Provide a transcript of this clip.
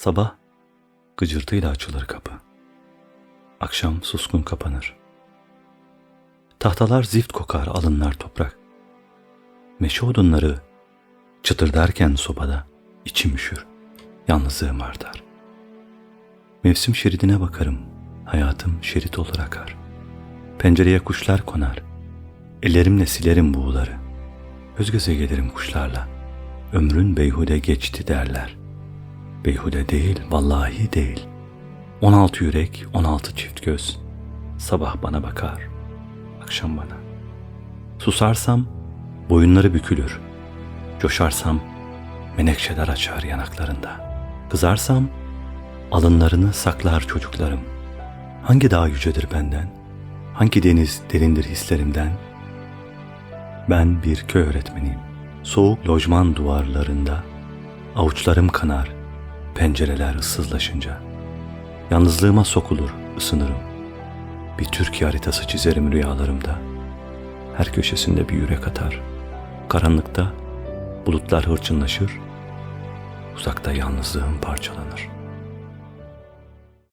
Sabah gıcırtıyla açılır kapı. Akşam suskun kapanır. Tahtalar zift kokar, alınlar toprak. Meşe odunları çıtırdarken sobada içim üşür, yalnızlığım artar. Mevsim şeridine bakarım, hayatım şerit olur akar. Pencereye kuşlar konar, ellerimle silerim buğuları. Göz göze gelirim kuşlarla, ömrün beyhude geçti derler. Beyhude değil, vallahi değil. 16 yürek, 16 çift göz. Sabah bana bakar, akşam bana. Susarsam boyunları bükülür. Coşarsam menekşeler açar yanaklarında. Kızarsam alınlarını saklar çocuklarım. Hangi dağ yücedir benden? Hangi deniz derindir hislerimden? Ben bir köy öğretmeniyim. Soğuk lojman duvarlarında avuçlarım kanar, pencereler ıssızlaşınca. Yalnızlığıma sokulur, ısınırım. Bir Türkiye haritası çizerim rüyalarımda. Her köşesinde bir yürek atar. Karanlıkta bulutlar hırçınlaşır. Uzakta yalnızlığım parçalanır.''